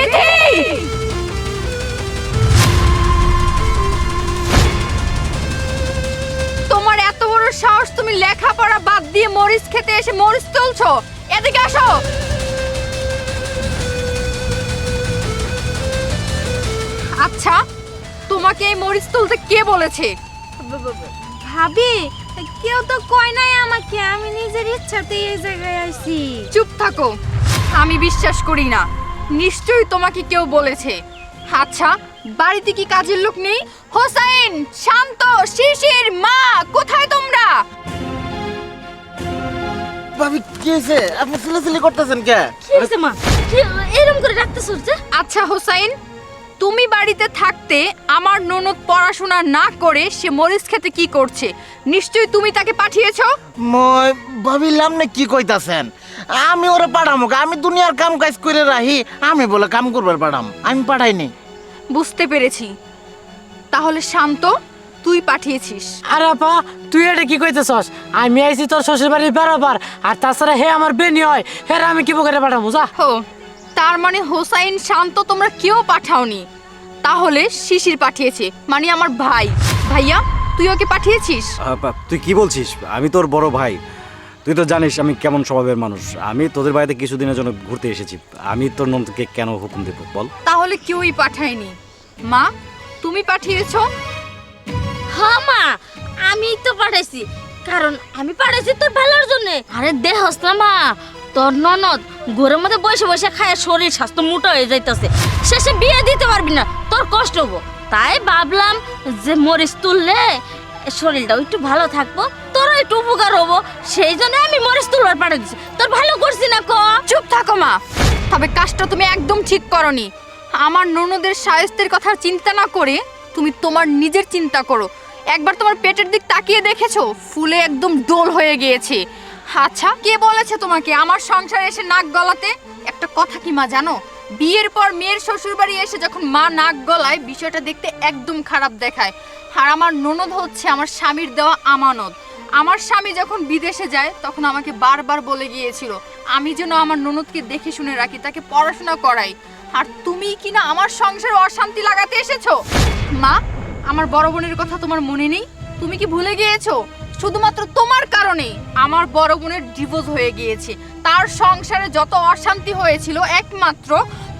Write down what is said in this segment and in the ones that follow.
বিধি তোমার এত বড় সাহস তুমি লেখাপড়া বাদ দিয়ে মরিচ খেতে এসে মরিচ তুলছো। এদিকে আসো! আচ্ছা তোমাকে এই মরিচ তুলতে কে বলেছে? ভাবি কেউ তো কয় নাই আমাকে আমি নিজের ইচ্ছাতে এই জায়গায় আইছি। চুপ থাকো আমি বিশ্বাস করি না। নিশ্চয়ই তোমাকে কেউ বলেছে। আচ্ছা বাড়িতে কি কাজের লোক নেই? হোসাইন শান্ত শিশির মা কোথায় তোমরা? ভাবি কি হয়েছে? আপনি সিলেসিলি করতেছেন কে? কি হয়েছে মা? এরকম করে রাখতে সরছে আচ্ছা হোসাইন তুমি বাড়িতে থাকতে আমার ননদ পড়াশোনা না করে সে মরিচ খেতে কি করছে? নিশ্চয়ই তুমি তাকে পাঠিয়েছো? মই ভাবিলাম না কি কইতাছেন? আমি ওরে পাঠামো আমি দুনিয়ার কাম কাজ করে রাহি আমি বলে কাম করবার পাঠাম আমি পাঠাইনি বুঝতে পেরেছি। তাহলে শান্ত তুই পাঠিয়েছিস। আর আপা তুই এটা কি কইতেছস? আমি আইছি তোর শ্বশুর বাড়ির বেড়াবার আর তাছাড়া হে আমার বেনি হয় হে আমি কি করে পাঠাবো যা। হো তার মানে হোসাইন শান্ত তোমরা কেউ পাঠাওনি। তাহলে শিশির পাঠিয়েছে মানে আমার ভাই। ভাইয়া তুই ওকে পাঠিয়েছিস? তুই কি বলছিস? আমি তোর বড় ভাই। তুই তো জানিস আমি কেমন স্বভাবের মানুষ। আমি তোদের বাড়িতে কিছুদিনের জন্য ঘুরতে এসেছি। আমি তোর নন্দকে কেন হুকুম দেবো বল। তাহলে কেউই পাঠায়নি। মা তুমি পাঠিয়েছো? হ্যাঁ মা আমি তো পাঠাইছি। কারণ আমি পাঠাইছি তোর ভালোর জন্য। আরে দেহস না মা। তোর ননদ ঘরের মধ্যে বসে বসে খায় শরীর স্বাস্থ্য মোটা হয়ে যাইতেছে। শেষে বিয়ে দিতে পারবি না তোর কষ্ট হব। তাই ভাবলাম যে মরিচ তুললে শরীরটাও একটু ভালো থাকব। একটু উপকার হব। সেই জন্য আমি মরিচ তুলবার পাঠিয়ে দিচ্ছি তোর ভালো করছি না ক? চুপ থাকো মা। তবে কাজটা তুমি একদম ঠিক করনি। আমার ননদের সায়স্তের কথা চিন্তা না করে তুমি তোমার নিজের চিন্তা করো। একবার তোমার পেটের দিক তাকিয়ে দেখেছ? ফুলে একদম ডোল হয়ে গিয়েছে। আচ্ছা কে বলেছে তোমাকে? আমার সংসারে এসে নাক গলাতে? একটা কথা কি মা জানো? বিয়ের পর মেয়ের শ্বশুর বাড়ি এসে যখন মা নাক গলায়, বিষয়টা দেখতে একদম খারাপ দেখায়। আর আমার ননদ হচ্ছে আমার স্বামীর দেওয়া আমানত। আমার স্বামী যখন বিদেশে যায়, তখন আমাকে বারবার বলে গিয়েছিল, আমি যেন আমার ননদকে দেখে শুনে রাখি, তাকে পড়াশোনা করাই। আর তুমি কিনা আমার সংসারে অশান্তি লাগাতে এসেছ? মা, আমার বড় বোনের কথা তোমার মনে নেই? তুমি কি ভুলে গিয়েছো? শুধুমাত্র তোমার কারণে আমার বড় বোনের ডিভোর্স হয়ে গিয়েছে। তার সংসারে যত অশান্তি হয়েছিল, একমাত্র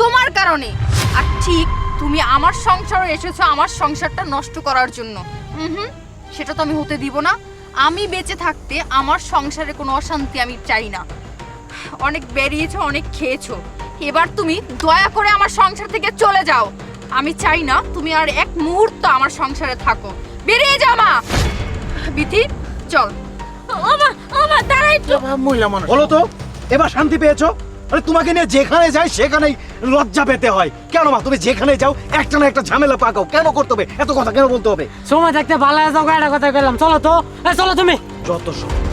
তোমার কারণে। আর ঠিক তুমি আমার সংসারে এসেছ আমার সংসারটা নষ্ট করার জন্য। হুম, সেটা তো আমি হতে দিব না। আমি বেঁচে থাকতে আমার সংসারে কোনো অশান্তি আমি চাই না। অনেক বেরিয়েছো অনেক খেয়েছো। এবার তুমি দয়া করে আমার সংসার থেকে চলে যাও। আমি চাই না তুমি আর এক মুহূর্ত আমার সংসারে থাকো। বেরিয়ে যাও মা! বিথি চল। ও মা ও মা দাঁড়াই একটু মহিলা মানুষ। বলো তো এবার শান্তি পেয়েছ? আরে তোমাকে নিয়ে যেখানে যাই সেখানেই লজ্জা পেতে হয়। কেন মা তুমি যেখানে যাও একটা না একটা ঝামেলা পাকাও। কেন করতে হবে? এত কথা কেন বলতে হবে? সময় থাকতে ভালো যাও একটা কথা বললাম চলো তো। চলো তুমি। যত সব